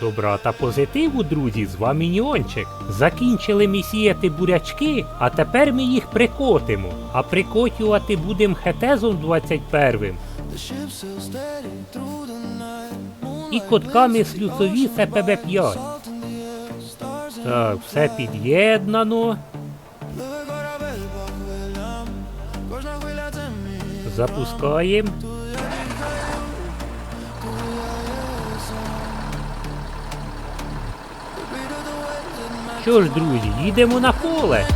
Добра та позитиву, друзі, з вами Ніончик. Закінчили ми сіяти бурячки, а тепер ми їх прикотимо. А прикотювати будемо хетезом 21 і котками слюсові СПБ-5. Так, все під'єднано. Запускаємо. Що ж, друзі, їдемо на поле.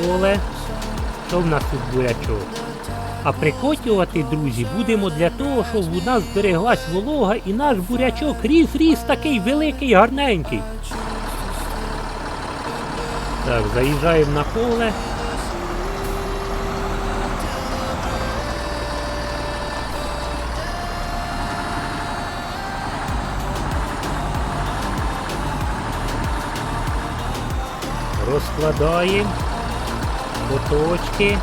Поле. Що в нас тут бурячок? А прикотювати, друзі, будемо для того, щоб у нас збереглась волога і наш бурячок ріс-ріс такий великий, гарненький. Так, заїжджаємо на поле. Розкладаємо моточки.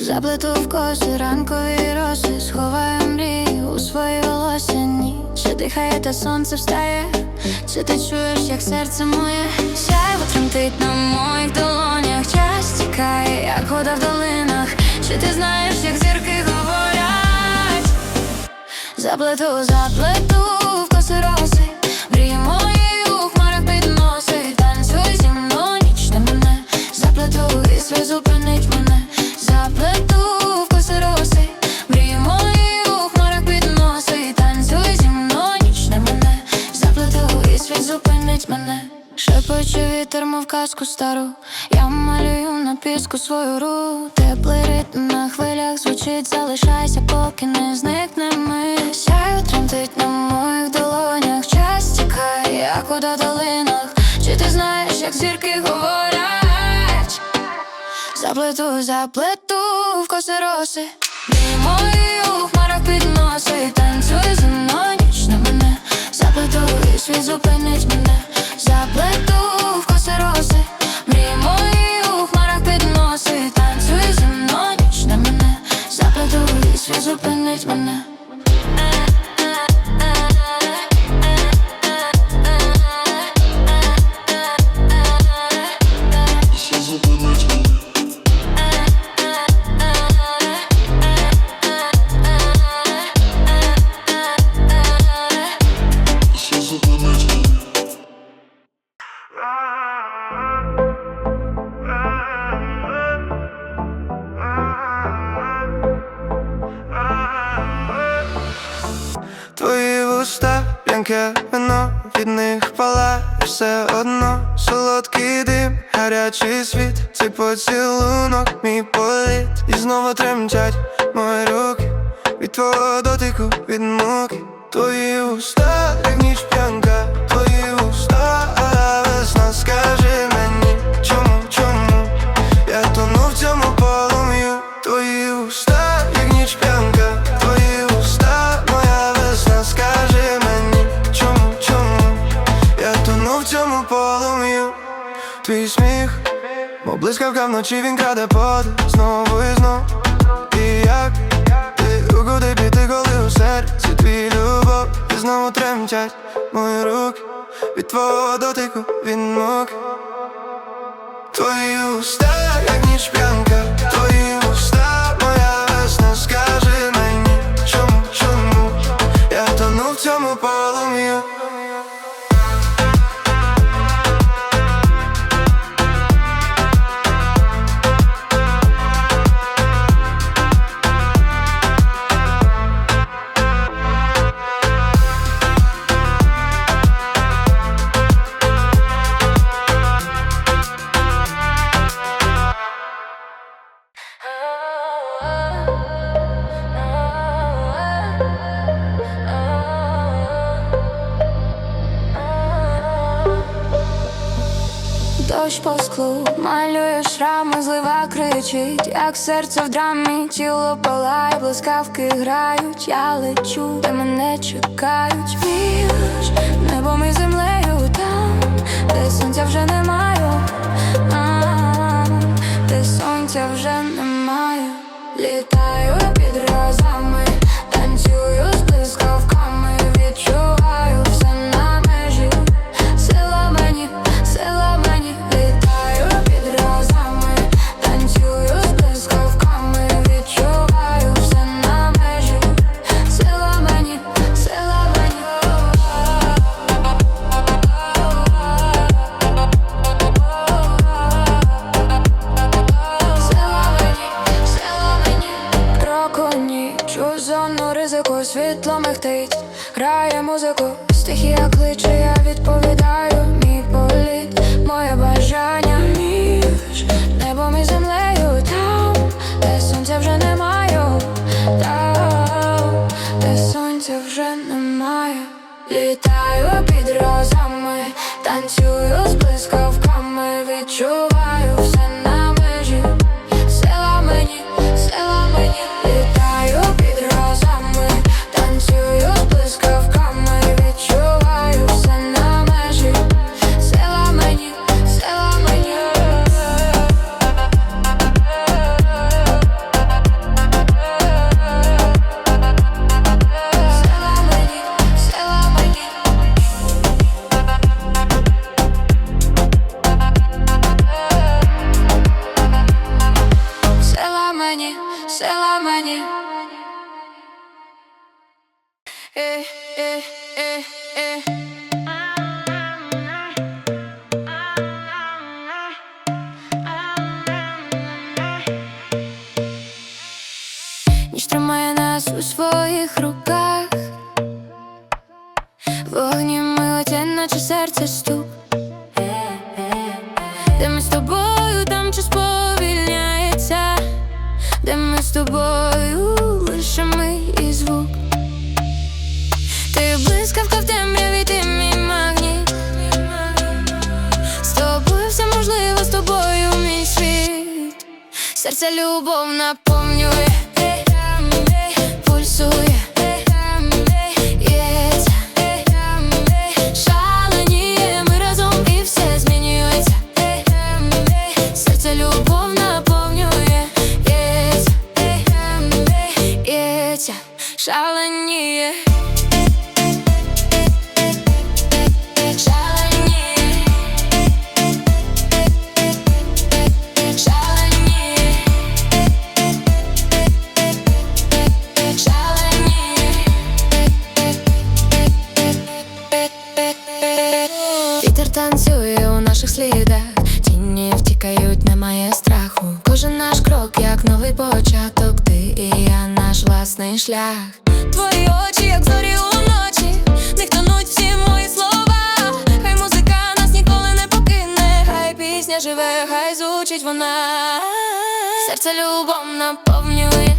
Заплету в коси ранкові роси, сховаю мрії у свої волосся ніч Чи дихає та сонце встає, чи ти чуєш, як серце моє? Сяйво тремтить на моїх долонях, час тікає, як вода в долинах, чи ти знаєш, як зірки говорять? Заплету, заплету в коси вітер, мов казку стару, я малюю на піску свою руку Теплий ритм на хвилях звучить, залишайся, поки не зникне ми Сяю тремтить на моїх долонях, час тікає, як в долинах. Чи ти знаєш, як зірки говорять? Заплету, заплету в коси роси. У хмарах підноси Танцюй зі вуста, вино, від них палає все одно Солодкий дим, гарячий світ, цей поцілунок, мій політ І знову тремтять мої руки від твого дотику, від муки. Твої уста, як ніч п'янка, твої уста, а весна, скажи Твій сміх, бо блискавка вночі він краде под знову і знов І як? Ти у куди піти, коли у серці твій любов. І знову тремтять мої руки. Від твого дотику, він муки Твої уста, як ніж п'янка, дощ по склу, малює шрами, злива кричить, як серце в драмі, тіло палає, блискавки грають, я лечу, де мене чекають, між ніч ризику, світло мехтить, грає музику, стихія кличе, я відповідаю, мій політ, моє бажання. Між небом і землею сила мені. Е, е, е, е. Ніч тримає нас у своїх руках. Вогні летять, наче серце стук. Серце любов наповнює, пульсує. Танцює у наших слідах, тіні втікають, немає страху. Кожен наш крок, як новий початок, ти і я наш власний шлях. Твої очі, як зорі уночі, них тонуть всі мої слова. Хай музика нас ніколи не покине, хай пісня живе, хай звучить вона. Серце любом наповнює,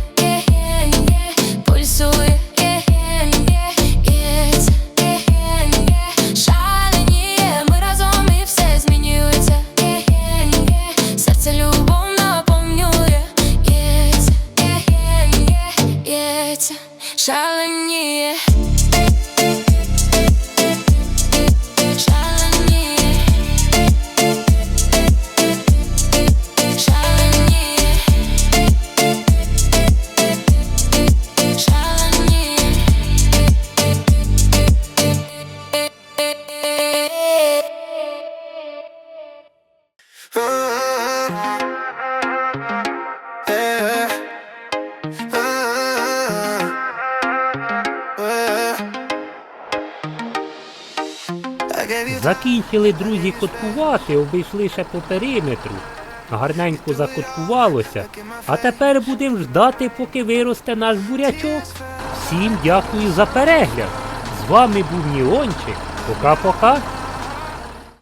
Закінчили друзі коткувати, обійшли ще по периметру. Гарненько закоткувалося. А тепер будемо ждати, поки виросте наш бурячок. Всім дякую за перегляд. З вами був Ніончик. Пока-пока.